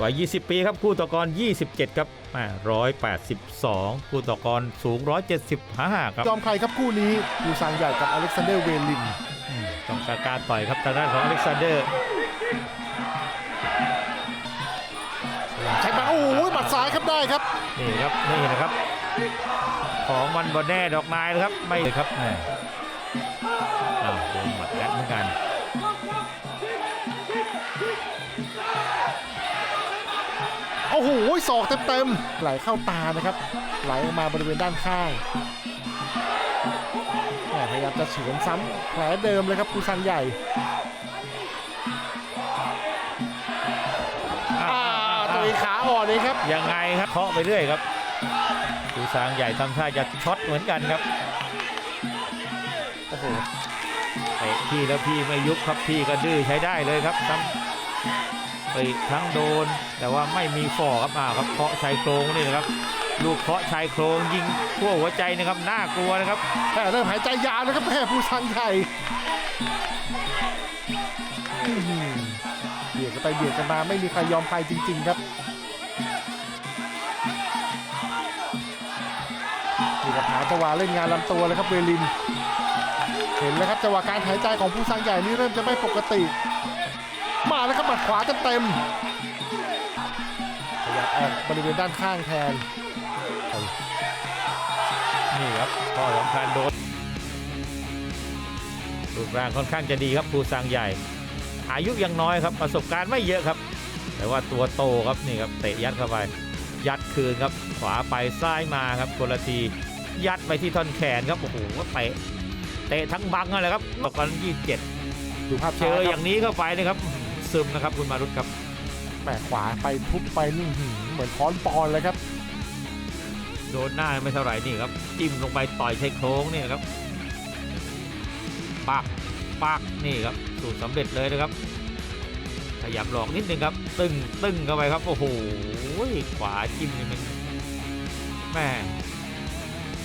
วัย 20 ปีครับคู่ต่อกร 27 ครับแม่182 คู่ต่อกรสูง 175 ครับยอมใครครับคู่นี้ปูซางใหญ่กับอเล็กซานเดอร์เวลินอืมต้องการการต่อยครับทางด้านของอเล็กซานเดอร์ใช้มาโอ้โหหมัดซ้ายครับได้ครับนี่ครับนี่นะครับ ของมันบอแน่ดอกไม้นะครับไม่เลยครับแม่อ้าวโดนหมัดยัดเหมือนกัน โอ้โหศอกเต็มๆไหลเข้าตานะครับ ไหลออกมาบริเวณด้านข้างแหม่พยายามจะเฉือนซ้ำแผลเดิมเลยครับปูซางใหญ่อ้าวอ่าอ้าวตัวอ้าวเองขาอ่อนเลยครับ ยังไงครับเคาะไปเรื่อยครับดูสางใหญ่ทำท่าจะช็อตเหมือนกันครับโอ้โหเตะพี่แล้วพี่ไม่ยุบครับพี่ก็ดื้อใช้ได้เลยครับทั้ง ไปทั้งโดน แต่ว่าไม่มีฝ่อครับอ้าวครับเคาะชายโครงนี่นะครับลูกเคาะชายโครงยิงทั่วหัวใจนะครับน่ากลัวนะครับแม่เริ่มหายใจยาวแล้วครับแม่ปูซางใหญ่อื้อหือเบียดกันไปเบียดกันมาไม่มีใครยอมใครจริง ๆ ครับนี่ครับหาจังหวะเล่นงานลำตัวเลยครับเวลิน เห็นแล้วครับจังหวะการหายใจของผู้สร้างใหญ่นี่เริ่มจะไม่ปกติ มาแล้วครับหมัดขวาเต็มๆขยับออกบริเวณด้านข้างแทน นี่ครับข้อสำคัญโดนรูปร่างค่อนข้างจะดีครับภูซางใหญ่ อายุยังน้อยครับประสบการณ์ไม่เยอะครับ แต่ว่าตัวโตครับนี่ครับเตะยัดเข้าไป ยัดคืนครับ ขวาไปซ้ายมาครับคนละทียัดไปที่ท่อนแขนครับโอ้โหเตะเตะทั้งบังนั่นแหละครับตอนยี่สิบเจ็ดดูภาพเจช้าอคอรับย่างนี้เข้าไปนะครับ ซึมนะครับคุณมารุตครับแหมขวาไปทุบไปนี่หือเหมือนค้อนปอนเลยครับ โดนหน้าไม่เท่าไหร่นี่ครับ จิ้มลงไปต่อยชายโครงนี่นะครับปักปักนี่ครับสูตรสำเร็จเลยนะครับ ขยับหลอกนิดนึงครับ ตึ้งตึ้งเข้าไปครับ โอ้โหขวาจิ้มนี่มันแม่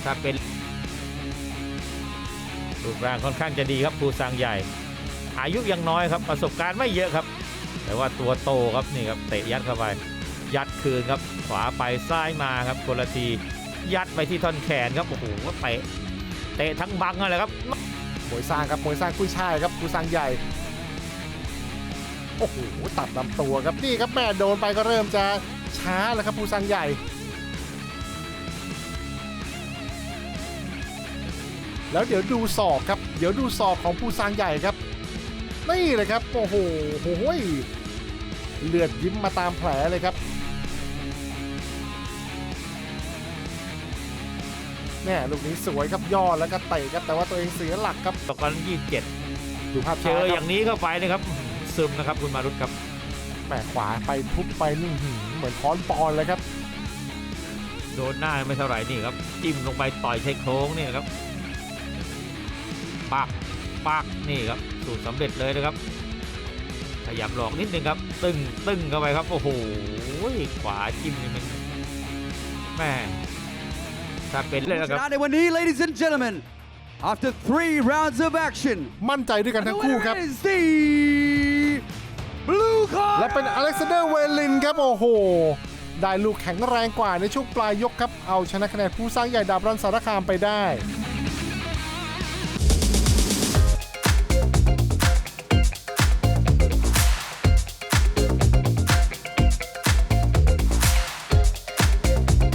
ถ้าเป็นรูปร่างค่อนข้างจะดีครับภูซางใหญ่ อายุยังน้อยครับประสบการณ์ไม่เยอะครับ แต่ว่าตัวโตครับนี่ครับเตะยัดเข้าไป ยัดคืนครับขวาไปซ้ายมาครับคนละทียัดไปที่ท่อนแขนครับโอ้โหเตะเตะทั้งบังนั่นแหละครับมวยสร้างครับมวยสร้างกุ้ยช่ายครับผู้สร้างใหญ่โอ้โหตัดลำตัวครับนี่ครับแม่โดนไปก็เริ่มจะช้าแล้วครับผู้สร้างใหญ่แล้วเดี๋ยวดูศอกครับ เดี๋ยวดูศอกของผู้สร้างใหญ่ครับ นี่เลยครับ โอ้โหโอ้โหยเลือดยิ้มมาตามแผลเลยครับแม่ลูกนี้สวยครับย่อแล้วก็เตะครับแต่ว่าตัวเองเสียหลักครับตอนยี่สิบเจ็ดดูภาพเจช้าอคอรับย่างนี้เข้าไปนะครับซึมนะครับคุณมารุตครับแหมขวาไปทุบไปนี่หือเหมือนค้อนปอนเลยครับ โดนหน้าไม่เท่าไหร่นี่ครับ จิ้มลงไปต่อยชายโครงนี่นะครับปักปักนี่ครับ สูตรสำเร็จเลยนะครับ ขยับหลอกนิดนึงครับ ตึ้งตึ้งเข้าไปครับ โอ้โหขวาจิ้มนี่มันแม่ถ้าเป็นเลยชนะครับนะในวันนี้ ladies and gentlemen after three rounds of action มั่นใจด้วยกันทั้งคู่ครับ is the blue card และเป็นอเล็กซานเดอร์เวลินครับ โอ้โห ได้ลูกแข็งแรงกว่าในช่วงปลายยกครับ เอาชนะคะแนนผู้สร้างใหญ่ดาบรันสารคามไปได้